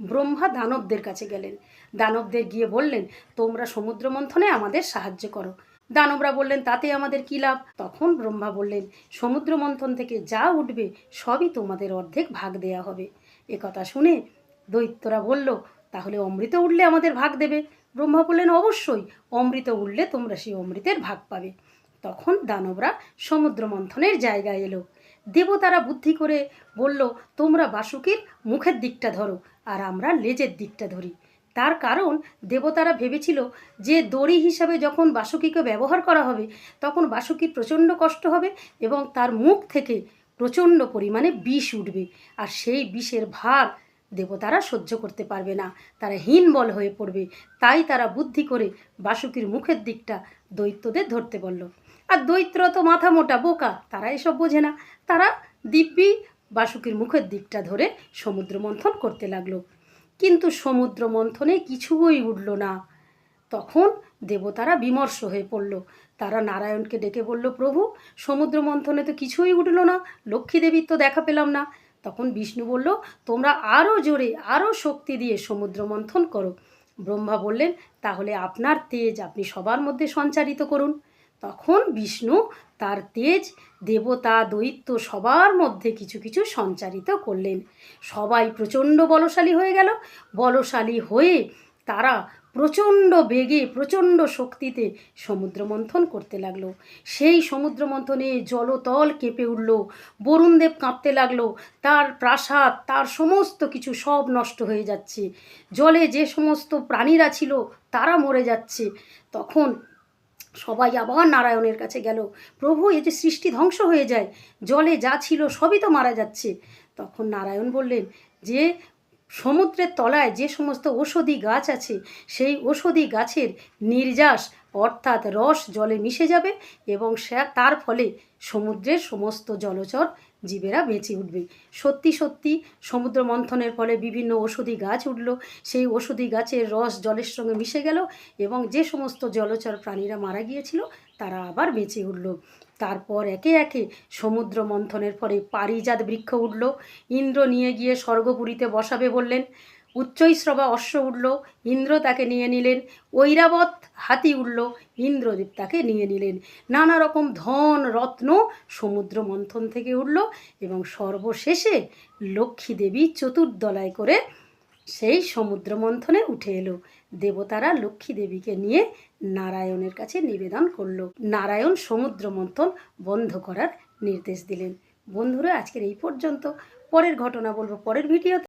ব্রহ্মা দানবদের কাছে গেলেন। দানবদের গিয়ে বললেন, তোমরা সমুদ্র মন্থনে আমাদের সাহায্য করো। দানবরা বললেন, তাতে আমাদের কী লাভ? তখন ব্রহ্মা বললেন সমুদ্র মন্থন থেকে যা উঠবে, সবই তোমাদের অর্ধেক ভাগ দেয়া হবে। এ কথা শুনে দৈত্যরা বলল, তাহলে অমৃত উঠলে আমাদের ভাগ দেবে। ব্রহ্মা বললেন, অবশ্যই, অমৃত উঠলে তোমরা সেই অমৃতের ভাগ পাবে। তখন দানবরা সমুদ্র মন্থনের জায়গায় এলো। দেবতারা বুদ্ধি করে বলল, তোমরা বাসুকির মুখের দিকটা ধরো আর আমরা লেজের দিকটা ধরি। তার কারণ দেবতারা ভেবেছিল যে দড়ি হিসাবে যখন বাসুকিকে ব্যবহার করা হবে, তখন বাসুকির প্রচণ্ড কষ্ট হবে এবং তার মুখ থেকে প্রচণ্ড পরিমাণে বিষ উঠবে আর সেই বিষের ভার দেবতারা সহ্য করতে পারবে না। তারা হীন বল হয়ে পড়বে। তাই তারা বুদ্ধি করে বাসুকির মুখের দিকটা দৈত্যদের ধরতে বলল। আর দৈত্যরা তো মাথা মোটা, বোকা। তারা এসব বোঝে না। তারা দিব্যি বাসুকির মুখের দিকটা ধরে সমুদ্র মন্থন করতে লাগল। কিন্তু সমুদ্র মন্থনে কিছুই উঠল না। তখন দেবতারা বিমর্ষ হয়ে পড়ল। তারা নারায়ণকে ডেকে বলল, প্রভু, সমুদ্র মন্থনে তো কিছুই উঠল না। লক্ষ্মী দেবীর তো দেখা পেলাম না। তখন বিষ্ণু বলল, তোমরা আরও জোরে আরও শক্তি দিয়ে সমুদ্র মন্থন করো। ব্রহ্মা বললেন, তাহলে আপনার তেজ আপনি সবার মধ্যে সঞ্চারিত করুন। তখন বিষ্ণু তার তেজ, দেবতা, দৈত্য সবার মধ্যে কিছু কিছু সঞ্চারিত করলেন। সবাই প্রচণ্ড বলশালী হয়ে গেল। বলশালী হয়ে তারা প্রচণ্ড বেগে, প্রচণ্ড শক্তিতে সমুদ্র মন্থন করতে লাগল। সেই সমুদ্র মন্থনে জলতল কেঁপে উঠল, বরুণদেব কাঁপতে লাগল, তার প্রাসাদ, তার সমস্ত কিছু সব নষ্ট হয়ে যাচ্ছে। জলে যে সমস্ত প্রাণীরা ছিল, তারা মরে যাচ্ছে। তখন সবাই আবার নারায়ণের কাছে গেল। প্রভু এ যে সৃষ্টি ধ্বংস হয়ে যায়, জলে যা ছিল সবই তো মারা যাচ্ছে। তখন নারায়ণ বললেন, যে সমুদ্রের তলায় যে সমস্ত ঔষধি গাছ আছে, সেই ঔষধি গাছের নির্যাস অর্থাৎ রস জলে মিশে যাবে এবং সে তার ফলে সমুদ্রের সমস্ত জলচর জীবেরা বেঁচে উঠবে। সত্যি সত্যি সমুদ্র মন্থনের ফলে বিভিন্ন ওষুধি গাছ উঠল। সেই ওষুধি গাছের রস জলের সঙ্গে মিশে গেল এবং যে সমস্ত জলচর প্রাণীরা মারা গিয়েছিল তারা আবার বেঁচে উঠল। তারপর একে একে সমুদ্র মন্থনের পরে পারিজাত বৃক্ষ উঠল। ইন্দ্র নিয়ে গিয়ে স্বর্গপুরীতে বসাবে বললেন উচ্চৈশ্রবা অশ্ব উঠল ইন্দ্র তাকে নিয়ে নিলেন, ঐরাবত হাতি উঠল ইন্দ্রদেব তাকে নিয়ে নিলেন। নানা রকম ধন, রত্ন সমুদ্র মন্থন থেকে উঠল এবং সর্বশেষে লক্ষ্মী দেবী চতুর্দলায় করে সেই সমুদ্র মন্থনে উঠে এলো। দেবতারা লক্ষ্মী দেবীকে নিয়ে নারায়ণের কাছে নিবেদন করল। নারায়ণ সমুদ্র মন্থন বন্ধ করার নির্দেশ দিলেন। বন্ধুরা, আজকের এই পর্যন্ত। পরের ঘটনা বলব, পরের ভিডিওতে।